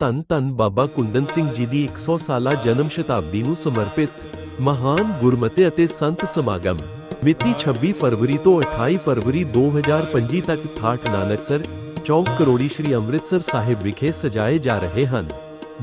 ਧੰਨ ਧੰਨ ਬਾਬਾ ਕੁੰਦਨ ਸਿੰਘ ਜੀ ਦੀ 100 ਸਾਲਾ ਜਨਮ ਸ਼ਤਾਬਦੀ ਨੂੰ ਸਮਰਪਿਤ ਮਹਾਨ ਗੁਰਮਤਿ ਅਤੇ ਸੰਤ ਸਮਾਗਮ ਮਿਤੀ 26 ਫਰਵਰੀ ਤੋਂ 28 ਫਰਵਰੀ 2025 ਤੱਕ ਠਾਠ ਨਾਨਕਸਰ ਚੌਕ ਕਰੋੜੀ ਸ਼੍ਰੀ ਅੰਮ੍ਰਿਤਸਰ ਸਾਹਿਬ ਵਿਖੇ ਸਜਾਏ ਜਾ ਰਹੇ ਹਨ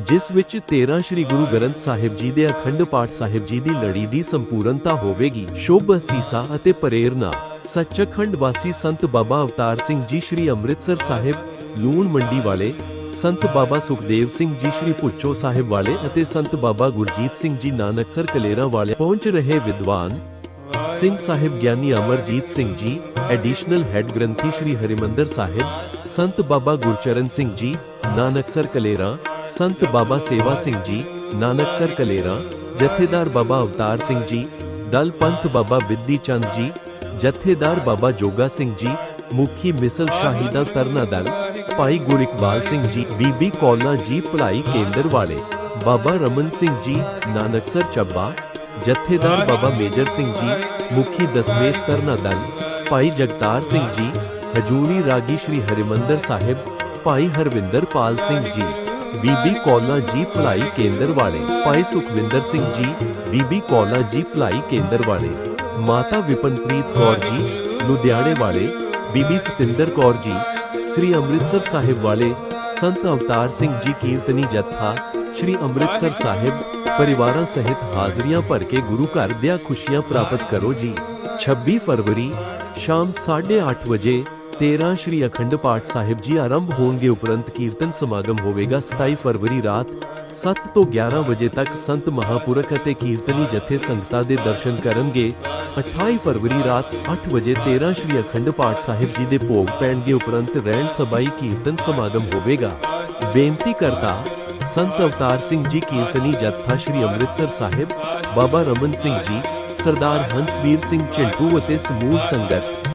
ਜਿਸ ਵਿੱਚ 13 ਸ਼੍ਰੀ ਗੁਰੂ ਗ੍ਰੰਥ ਸਾਹਿਬ ਜੀ ਦੇ ਅਖੰਡ ਪਾਠ ਸਾਹਿਬ ਜੀ ਦੀ ਲੜੀ ਦੀ ਸੰਪੂਰਨਤਾ ਹੋਵੇਗੀ ਸ਼ੁਭ ਅਸੀਸਾ ਅਤੇ ਪ੍ਰੇਰਨਾ ਸੱਚਖੰਡ ਵਾਸੀ ਸੰਤ ਬਾਬਾ ਅਵਤਾਰ ਸਿੰਘ ਜੀ ਸ਼੍ਰੀ ਅੰਮ੍ਰਿਤਸਰ ਸਾਹਿਬ ਲੂਣ ਮੰਡੀ ਵਾਲੇ ਸੰਤ ਬਾਬਾ ਸੁਖਦੇਵ ਸਿੰਘ ਜੀ ਸ਼੍ਰੀ ਪੁੱਚੋ ਸਾਹਿਬ ਵਾਲੇ ਅਤੇ ਸੰਤ ਬਾਬਾ ਗੁਰਜੀਤ ਸਿੰਘ ਜੀ ਨਾਨਕਸਰ ਕਲੇਰਾ ਵਾਲੇ ਪਹੁੰਚ ਰਹੇ ਵਿਦਵਾਨ ਸਿੰਘ ਸਾਹਿਬ ਗਿਆਨੀ ਅਮਰਜੀਤ ਸਿੰਘ ਜੀ ਐਡੀਸ਼ਨਲ ਹੈੱਡ ਗ੍ਰੰਥੀ ਸ਼੍ਰੀ ਹਰਿਮੰਦਰ ਸਾਹਿਬ ਸੰਤ ਬਾਬਾ ਗੁਰਚਰਨ ਸਿੰਘ ਜੀ ਨਾਨਕਸਰ ਕਲੇਰਾ ਸੰਤ ਬਾਬਾ ਸੇਵਾ ਸਿੰਘ ਜੀ ਨਾਨਕਸਰ ਕਲੇਰਾ ਜਥੇਦਾਰ ਬਾਬਾ ਅਵਤਾਰ ਸਿੰਘ ਜੀ ਦਲ ਪੰਥ ਬਾਬਾ ਬਿੱਦੀ ਚੰਦ ਜੀ ਜਥੇਦਾਰ ਬਾਬਾ ਜੋਗਾ ਸਿੰਘ ਜੀ ਮੁਖੀ ਮਿਸਲ ਸ਼ਾਹੀਦਾ ਤਰਨਾ ਦਲ ਭਾਈ ਗੁਰਿਕਬਾਲ ਸਿੰਘ ਜੀ ਬੀਬੀ ਕੌਲਾ ਜੀ ਭਲਾਈ ਕੇਂਦਰ ਵਾਲੇ ਬਾਬਾ ਰਮਨ ਸਿੰਘ ਜੀ ਨਾਨਕਸਰ ਚੱਬਾ ਜਥੇਦਾਰ ਬਾਬਾ ਮੇਜਰ ਸਿੰਘ ਜੀ ਮੁਖੀ ਦਸਮੇਸ਼ ਤਰਨਾ ਦਲ ਭਾਈ ਜਗਤਾਰ ਸਿੰਘ ਜੀ ਹਜੂਰੀ ਰਾਗੀ ਸ਼੍ਰੀ ਹਰਿਮੰਦਰ ਸਾਹਿਬ ਭਾਈ ਹਰਵਿੰਦਰ ਪਾਲ ਸਿੰਘ ਜੀ ਬੀਬੀ ਕੌਲਾ ਜੀ ਭਲਾਈ ਕੇਂਦਰ ਵਾਲੇ ਭਾਈ ਸੁਖਵਿੰਦਰ ਸਿੰਘ ਜੀ ਬੀਬੀ ਕੌਲਾ ਜੀ ਭਲਾਈ ਕੇਂਦਰ ਵਾਲੇ ਮਾਤਾ ਵਿਪਨਪ੍ਰੀਤ ਕੌਰ ਜੀ ਲੁਧਿਆਣੇ ਵਾਲੇ ਬੀਬੀ ਸਤਿੰਦਰ ਕੌਰ ਜੀ श्री अमृतसर साहिब वाले संत अवतार सिंह जी कीर्तनी जत्था, श्री अमृतसर साहिब परिवार सहित हाजरिया भर के गुरु घर दया खुशियाँ प्राप्त करो जी। 26 फरवरी शाम साढ़े आठ बजे 13 ਸ਼੍ਰੀ ਅਖੰਡ ਪਾਠ ਸਾਹਿਬ ਜੀ ਆਰੰਭ ਹੋਣਗੇ ਉਪਰੰਤ ਕੀਰਤਨ ਸਮਾਗਮ ਹੋਵੇਗਾ 27 ਫਰਵਰੀ ਰਾਤ 7 ਤੋਂ 11 ਵਜੇ ਤੱਕ ਸੰਤ ਮਹਾਪੁਰਖ ਅਤੇ ਕੀਰਤਨੀ ਜਥੇ ਸੰਗਤਾਂ ਦੇ ਦਰਸ਼ਨ ਕਰਨਗੇ 28 ਫਰਵਰੀ ਰਾਤ 8 ਵਜੇ 13 ਸ਼੍ਰੀ ਅਖੰਡ ਪਾਠ ਸਾਹਿਬ ਜੀ ਦੇ ਭੋਗ ਪੈਣਗੇ ਉਪਰੰਤ ਰਹਿਣ ਸਬਾਈ ਕੀਰਤਨ ਸਮਾਗਮ ਹੋਵੇਗਾ ਬੇਨਤੀ ਕਰਦਾ ਸੰਤ ਅਵਤਾਰ ਸਿੰਘ ਜੀ ਕੀਰਤਨੀ ਜਥਾ ਸ਼੍ਰੀ ਅੰਮ੍ਰਿਤਸਰ ਸਾਹਿਬ ਬਾਬਾ ਰਮਨ ਸਿੰਘ ਜੀ ਸਰਦਾਰ ਹੰਸਬੀਰ ਸਿੰਘ ਚਿੰਟੂ ਅਤੇ ਸਮੂਹ ਸੰਗਤ